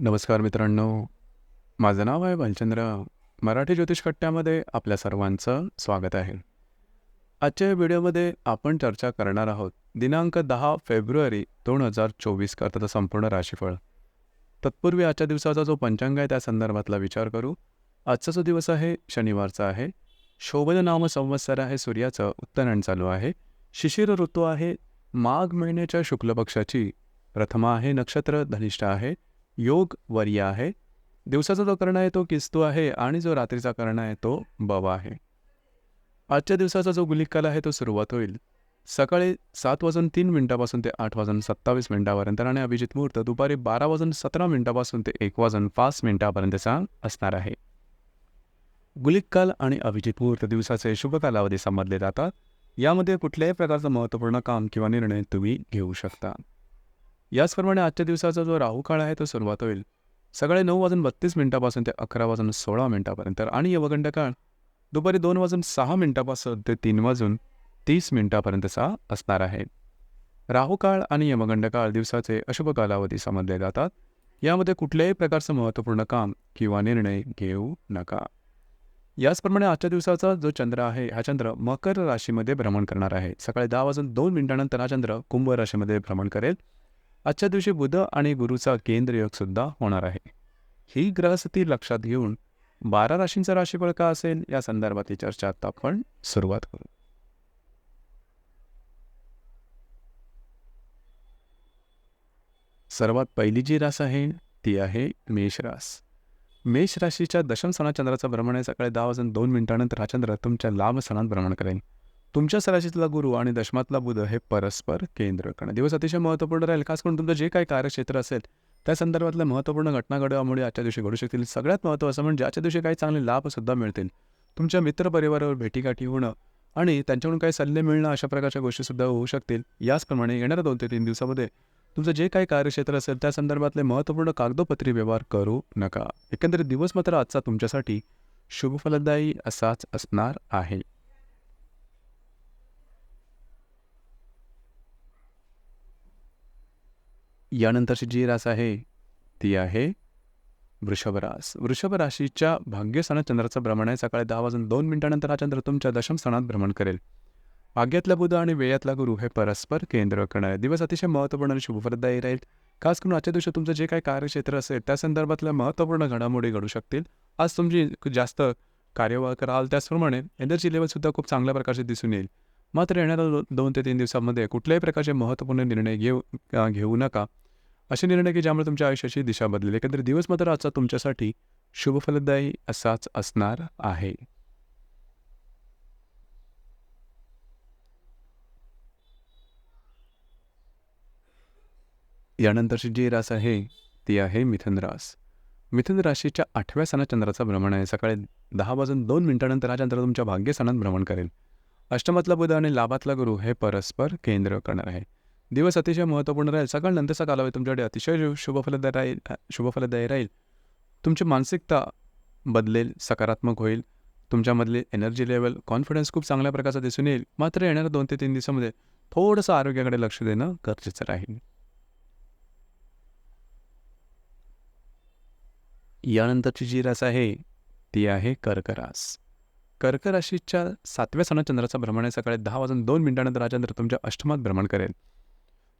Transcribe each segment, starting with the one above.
नमस्कार मित्रांनो. माझं नाव आहे भालचंद्र मराठी ज्योतिष कट्ट्यामध्ये आपल्या सर्वांचं स्वागत आहे. आजच्या या व्हिडिओमध्ये आपण चर्चा करणार आहोत दिनांक दहा फेब्रुवारी दोन हजार चोवीस करताचं संपूर्ण राशीफळ. तत्पूर्वी आजच्या दिवसाचा जो पंचांग आहे त्या संदर्भातला विचार करू. आजचा जो दिवस आहे शनिवारचा आहे. शोभन नाम संवत्सर आहे सूर्याचं उत्तरायण चालू आहे. शिशिर ऋतू आहे. माघ महिन्याच्या शुक्ल पक्षाची प्रथमा आहे नक्षत्र धनिष्ठ आहे. योग वर्य आहे. दिवसाचा जो कर्ण आहे तो किस्तू आहे आणि जो रात्रीचा कर्ण आहे तो बव आहे. आजच्या दिवसाचा जो गुलिककाल आहे तो सुरुवात होईल. सकाळी सात वाजून तीन मिनिटापासून ते आठ वाजून सत्तावीस मिनिटापर्यंत आणि अभिजित मुहूर्त दुपारी बारा वाजून सतरा मिनिटापासून ते एक वाजून पाच मिनिटापर्यंतचा असणार आहे. गुलिक काल आणि अभिजित मुहूर्त दिवसाचे शुभ कालावधी समजले जातात. यामध्ये कुठल्याही प्रकारचं महत्त्वपूर्ण काम किंवा निर्णय तुम्ही घेऊ शकता. याचप्रमाणे आजच्या दिवसाचा जो राहू काळ आहे तो सुरुवात होईल. सकाळी नऊ वाजून बत्तीस मिनिटापासून ते अकरा वाजून सोळा मिनिटापर्यंत आणि यवगंड काळ दुपारी दोन वाजून सहा मिनिटापासून ते तीन वाजून तीस मिनिटापर्यंतचा असणार आहे. राहू काळ आणि यमगंड काळ दिवसाचे अशुभ कालावधी समजले जातात. यामध्ये कुठल्याही प्रकारचं महत्त्वपूर्ण काम किंवा निर्णय घेऊ नका. याचप्रमाणे आजच्या दिवसाचा जो चंद्र आहे हा चंद्र मकर राशीमध्ये भ्रमण करणार आहे. सकाळी दहा वाजून दोन मिनिटानंतर हा चंद्र कुंभ राशीमध्ये भ्रमण करेल. आजच्या दिवशी बुध आणि गुरुचा केंद्रयोगसुद्धा होणार आहे. ही ग्रहस्थिती लक्षात घेऊन बारा राशींचा राशीफळ का असेल या संदर्भातली चर्चा आता आपण सुरुवात करू. सर्वात पहिली जी रास आहे ती आहे मेष रास. मेष राशीच्या दशम सणात चंद्राचं भ्रमण आहे. सकाळी दहा वाजून दोन मिनिटानंतर हा चंद्र तुमच्या लाभ सणात भ्रमण करेल. तुमच्या सराशीतला गुरु आणि दशमातला बुध हे परस्पर केंद्र करणं. दिवस अतिशय महत्त्वपूर्ण राहील खास करून तुमचं जे काही कार्यक्षेत्र असेल त्या संदर्भातल्या महत्त्वपूर्ण घटना घडवामुळे आजच्या दिवशी घडू शकतील. सगळ्यात महत्त्वाचं म्हणजे आजच्या दिवशी काही चांगले लाभसुद्धा मिळतील. तुमच्या मित्रपरिवारावर भेटीगाठी होणं आणि त्यांच्याकडून काही सल्ले मिळणं अशा प्रकारच्या गोष्टीसुद्धा होऊ शकतील. याचप्रमाणे येणाऱ्या दोन ते तीन दिवसामध्ये तुमचं जे काही कार्यक्षेत्र असेल त्या संदर्भातले महत्त्वपूर्ण कागदोपत्री व्यवहार करू नका. एकंदरीत दिवस मात्र आजचा तुमच्यासाठी शुभफलदायी असाच असणार आहे. यानंतरची जी रास आहे ती आहे वृषभरास वृषभ राशीच्या भाग्यस्थानात चंद्राचं भ्रमण आहे. सकाळी दहा वाजून दोन मिनिटानंतर हा चंद्र तुमच्या दशम स्थानात भ्रमण करेल. भाग्यातला बुध आणि वेयातला गुरु हे परस्पर केंद्र करणार आहे दिवस अतिशय महत्त्वपूर्ण आणि शुभफलदायी राहील. खास करून आजच्या दिवशी तुमचं जे काही कार्यक्षेत्र असेल त्या संदर्भातल्या महत्त्वपूर्ण घडामोडी घडू शकतील. आज तुमची जास्त कार्यवाह कराल त्याचप्रमाणे एनर्जी लेवलसुद्धा खूप चांगल्या प्रकारचे दिसून येईल. मात्र येणाऱ्या दोन ते तीन दिवसांमध्ये कुठल्याही प्रकारचे महत्त्वपूर्ण निर्णय घेऊ घेऊ नका. असे निर्णय की ज्यामुळे तुमच्या आयुष्याची दिशा बदलेल. एकंदरीत दिवस मात्र आजचा तुमच्यासाठी शुभफलदायी असाच असणार आहे. यानंतरची जी रास आहे ती आहे मिथुन रास. मिथुन राशीच्या आठव्या सणात चंद्राचा भ्रमण आहे. सकाळी दहा वाजून दोन मिनिटानंतर हा चंद्र तुमच्या भाग्यस्थानात भ्रमण करेल. अष्टमातला बुध आणि लाभातला गुरु हे परस्पर केंद्र करणार आहे. दिवस अतिशय महत्त्वपूर्ण राहील. सकाळ नंतरचा कालावधी तुमच्याकडे अतिशय शुभफलदायी राहील शुभफलदायी राहील. तुमची मानसिकता बदलेल सकारात्मक होईल. तुमच्यामधली एनर्जी लेवल कॉन्फिडन्स खूप चांगल्या प्रकारचा दिसून येईल. मात्र येणाऱ्या दोन ते तीन दिवसामध्ये थोडंसं आरोग्याकडे लक्ष देणं गरजेचं राहील. यानंतरची जी रास आहे ती आहे कर्करास. कर्क राशीच्या सातव्या सणात चंद्राचा भ्रमण आहे. सकाळी दहा वाजून दोन मिनिटानंतर हा चंद्र तुमच्या अष्टमात भ्रमण करेल.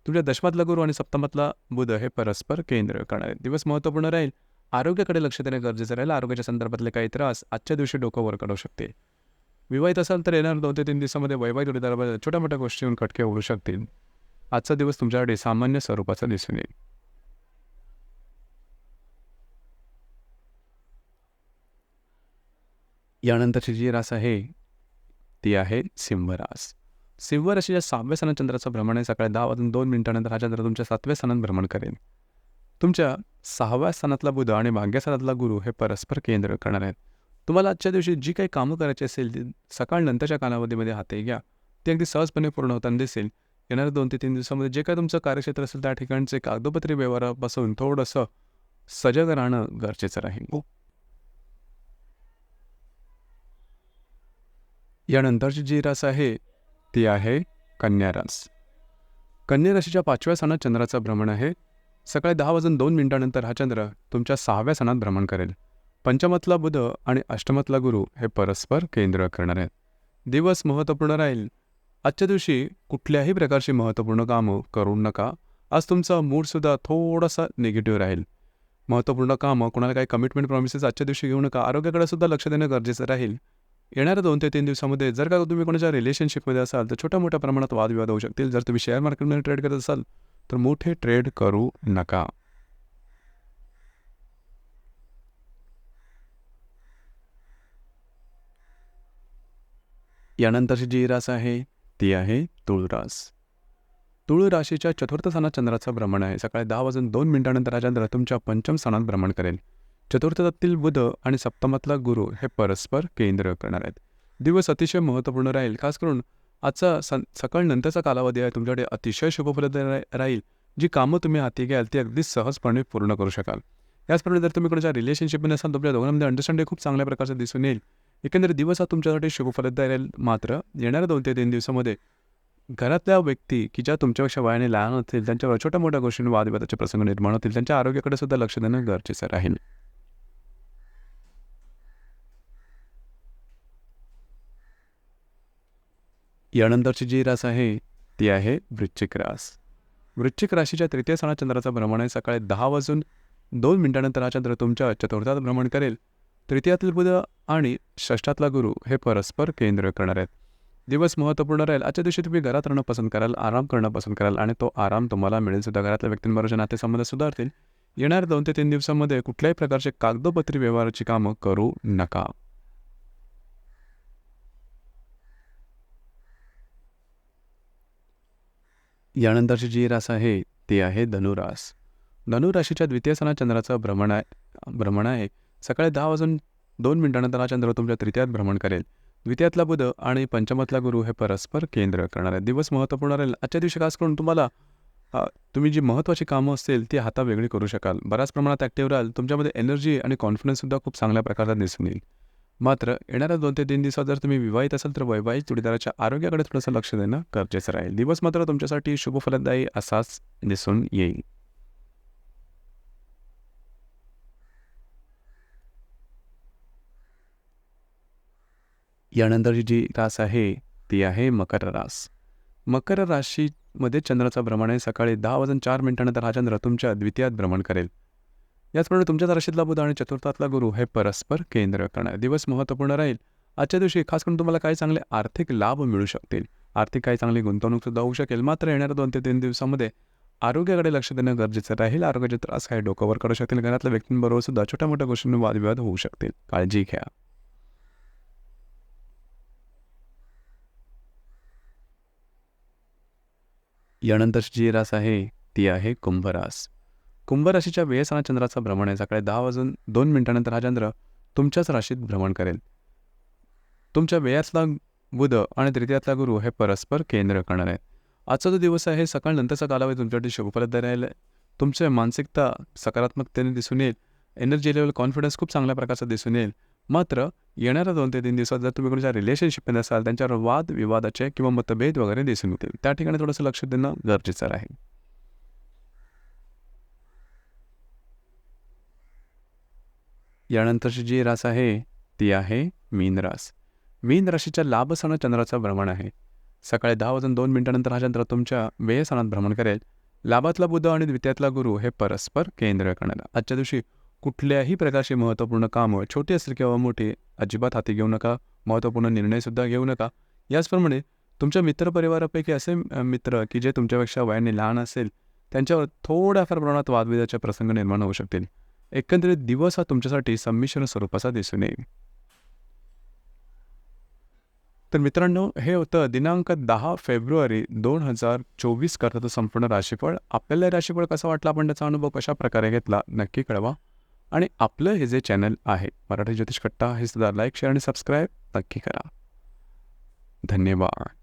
तुमच्या दशमातला गुरु आणि सप्तमातला बुध हे परस्पर केंद्र करणार. आहेत दिवस महत्त्वपूर्ण राहील. आरोग्याकडे लक्ष देणे गरजेचं राहील. आरोग्याच्या संदर्भातले काही त्रास आजच्या दिवशी डोकं वर काढू शकते. विवाहित असाल तर येणार दोन ते तीन दिवसामध्ये वैवाहिक जोडीदाराबद्दल छोट्या मोठ्या गोष्टी येऊन खटके उडू शकतील. आजचा दिवस तुमच्याकडे सामान्य स्वरूपाचा दिसून येईल. यानंतरची जी रास आहे ती आहे सिंहरास. सिंह राशीच्या सहाव्या स्थानात चंद्राचं भ्रमण आहे. सकाळी दहा वाजून दोन मिनिटानंतर हा चंद्र तुमच्या सातव्या स्थानात भ्रमण करेल. तुमच्या सहाव्या स्थानातला बुध आणि भाग्य स्थानातला गुरु हे परस्पर केंद्र करणार आहेत. तुम्हाला आजच्या दिवशी जी काही कामं करायची असेल ती सकाळ नंतरच्या कालावधीमध्ये हाती घ्या. ती अगदी सहजपणे पूर्ण होताना दिसेल. येणाऱ्या दोन ते तीन दिवसामध्ये जे काय तुमचं कार्यक्षेत्र असेल त्या ठिकाणचे कागदोपत्री व्यवहारापासून थोडंसं सजग राहणं गरजेचं राहील. यानंतरची जी रास आहे ती आहे कन्या रास. कन्या राशीच्या पाचव्या सणात चंद्राचं भ्रमण आहे. सकाळी दहा वाजून दोन मिनिटानंतर हा चंद्र तुमच्या सहाव्या सणात भ्रमण करेल. पंचमतला बुध आणि अष्टमतला गुरु हे परस्पर केंद्र करणार आहेत. दिवस महत्त्वपूर्ण राहील. आजच्या दिवशी कुठल्याही प्रकारची महत्त्वपूर्ण कामं करू नका. आज तुमचा मूडसुद्धा थोडासा निगेटिव्ह राहील. महत्त्वपूर्ण कामं कोणाला काही कमिटमेंट प्रॉमिसेस आजच्या दिवशी घेऊ नका. आरोग्याकडे सुद्धा लक्ष देणं गरजेचं राहील. येणाऱ्या दोन ते तीन दिवसामध्ये जर का तुम्ही कोणाच्या रिलेशनशिपमध्ये असाल तर छोट्या मोठ्या प्रमाणात वादविवाद होऊ शकतील. जर तुम्ही शेअर मार्केटमध्ये ट्रेड करत असाल तर मोठे ट्रेड करू नका. यानंतरची जी रास आहे ती आहे तुळ रास. तुळ राशीच्या चतुर्थ स्थानात चंद्राचं भ्रमण आहे. सकाळी दहा वाजून दोन मिनिटानंतर हा चंद्र तुमच्या पंचम स्थानात भ्रमण करेल. चतुर्थातील बुध आणि सप्तमातला गुरु हे परस्पर केंद्र करणार आहेत. दिवस अतिशय महत्त्वपूर्ण राहील. खास करून आजचा सं सकाळ नंतरचा कालावधी आहे. तुमच्याकडे अतिशय शुभफलद राहील जी कामं तुम्ही हाती घ्याल ती अगदी सहजपणे पूर्ण करू शकाल. याचप्रमाणे जर तुम्ही कोणाच्या रिलेशनशिपमध्ये असाल तुमच्या दोघांमध्ये अंडरस्टँडिंग खूप चांगल्या प्रकारचं दिसून येईल. एकंदरीत दिवस हा तुमच्यासाठी शुभफलद राहील. मात्र येणाऱ्या दोन ते तीन दिवसामध्ये घरातल्या व्यक्ती की ज्या तुमच्यापेक्षा वयाने लहान असतील त्यांच्यावर छोट्या मोठ्या गोष्टींवर वादविवादाचे प्रसंग निर्माण होतील. त्यांच्या आरोग्याकडे सुद्धा लक्ष देणं गरजेचं राहील. यानंतरची जी रास आहे ती आहे वृश्चिक रास. वृश्चिक राशीच्या तृतीय सणा चंद्राचा भ्रमण आहे. सकाळी दहा वाजून दोन मिनिटानंतर हा चंद्र तुमच्या चतुर्थात भ्रमण करेल. तृतीयातील बुध आणि षष्ठातला गुरु हे परस्पर केंद्र करणार आहेत. दिवस महत्त्वपूर्ण राहील. आजच्या दिवशी तुम्ही घरात राहणं पसंत कराल आराम करणं पसंत कराल आणि तो आराम तुम्हाला मिळेल. सुद्धा घरातल्या व्यक्तींबरोबर नातेसंबंध सुधारतील. येणाऱ्या दोन ते तीन दिवसांमध्ये कुठल्याही प्रकारचे कागदोपत्री व्यवहाराची कामं करू नका. यानंतरची जी रास आहे ती आहे धनुरास. धनुराशीच्या द्वितीय सणा चंद्राचं भ्रमण आहे भ्रमण आहे. सकाळी दहा वाजून दोन मिनिटानंतर हा चंद्र तुमच्या तृतीयात भ्रमण करेल. द्वितीयातला बुध आणि पंचमातला गुरु हे परस्पर केंद्र करणार आहे दिवस महत्त्वपूर्ण राहील. आजच्या दिवशी खास करून तुम्हाला तुम्ही जी महत्त्वाची कामं असतील ती हाता वेगळी करू शकाल. बऱ्याच प्रमाणात ॲक्टिव्ह राहाल. तुमच्यामध्ये एनर्जी आणि कॉन्फिडन्ससुद्धा खूप चांगल्या प्रकारचा दिसून येईल. मात्र येणाऱ्या दोन ते तीन दिवसात जर तुम्ही विवाहित असाल तर वैवाहिक जोडीदाराच्या आरोग्याकडे थोडंसं लक्ष देणं गरजेचं राहील. दिवस मात्र तुमच्यासाठी शुभफलदायी असाच दिसून येईल. यानंतरची जी रास आहे ती आहे मकर रास. मकर राशीमध्ये चंद्राचा भ्रमण आहे. सकाळी दहा वाजून चार मिनिटानंतर हा चंद्र तुमच्या द्वितीयात भ्रमण करेल. याचप्रमाणे तुमच्या राशीतला बुध आणि चतुर्थातला गुरु हे परस्पर केंद्र करणार. दिवस महत्त्वपूर्ण राहील. आजच्या दिवशी खास करून तुम्हाला काही चांगले आर्थिक लाभ मिळू शकतील. आर्थिक काही चांगली गुंतवणूकसुद्धा होऊ शकेल. मात्र येणाऱ्या दोन ते तीन दिवसामध्ये आरोग्याकडे लक्ष देणं गरजेचं राहील. आरोग्याचे त्रास काही डोकंवर करू शकतील. घरातल्या व्यक्तींबरोबर सुद्धा छोट्या मोठ्या गोष्टींवर वादविवाद होऊ शकतील. काळजी घ्या. यानंतरची जी रास आहे. ती आहे कुंभरास. कुंभराशीच्या वेळेसणा चंद्राचा भ्रमण आहे. सकाळी दहा वाजून दोन मिनिटानंतर हा चंद्र तुमच्याच राशीत भ्रमण करेल. तुमच्या वेळातला बुध आणि तृतीयातला गुरु हे परस्पर केंद्र करणार आहेत. आजचा जो दिवस आहे सकाळ नंतरचा कालावधी तुमच्यासाठी शुभफलद राहील. तुमच्या मानसिकता सकारात्मकतेने दिसून येईल. एनर्जी लेवल कॉन्फिडन्स खूप चांगल्या प्रकारचा दिसून येईल. मात्र येणाऱ्या दोन ते तीन दिवसात जर तुम्ही कोणाच्या रिलेशनशिपमध्ये असाल त्यांच्यावर वाद विवादाचे किंवा मतभेद वगैरे दिसून येतील. त्या ठिकाणी थोडंसं लक्ष देणं गरजेचं राहील. यानंतरची जी रास आहे ती आहे मीन रास. मीन राशीच्या लाभसण चंद्राचं भ्रमण आहे. सकाळी दहा वाजून दोन मिनिटानंतर हा चंद्र तुमच्या व्ययसनात भ्रमण करेल. लाभातला बुध आणि द्वितीयातला गुरु हे परस्पर केंद्र करणार. आजच्या दिवशी कुठल्याही प्रकारचे महत्त्वपूर्ण कामं छोटी असतील किंवा मोठी अजिबात हाती घेऊ नका. महत्त्वपूर्ण निर्णयसुद्धा घेऊ नका. याचप्रमाणे तुमच्या मित्रपरिवारापैकी असे मित्र की जे तुमच्यापेक्षा वयाने लहान असेल त्यांच्यावर थोड्याफार प्रमाणात वादविदाचे प्रसंग निर्माण होऊ शकतील. एकंदरीत दिवस हा तुमच्यासाठी संमिश्र स्वरूपाचा दिसून येईल. तर मित्रांनो हे होतं दिनांक दहा फेब्रुवारी दोन हजार चोवीस करताचं संपूर्ण राशीफळ. आपल्याला राशीफळ कसा वाटला आपण त्याचा अनुभव कशा प्रकारे घेतला नक्की कळवा. आणि आपलं हे जे चॅनल आहे मराठी ज्योतिष कट्टा हे सुद्धा लाईक शेअर आणि सबस्क्राईब नक्की करा. धन्यवाद.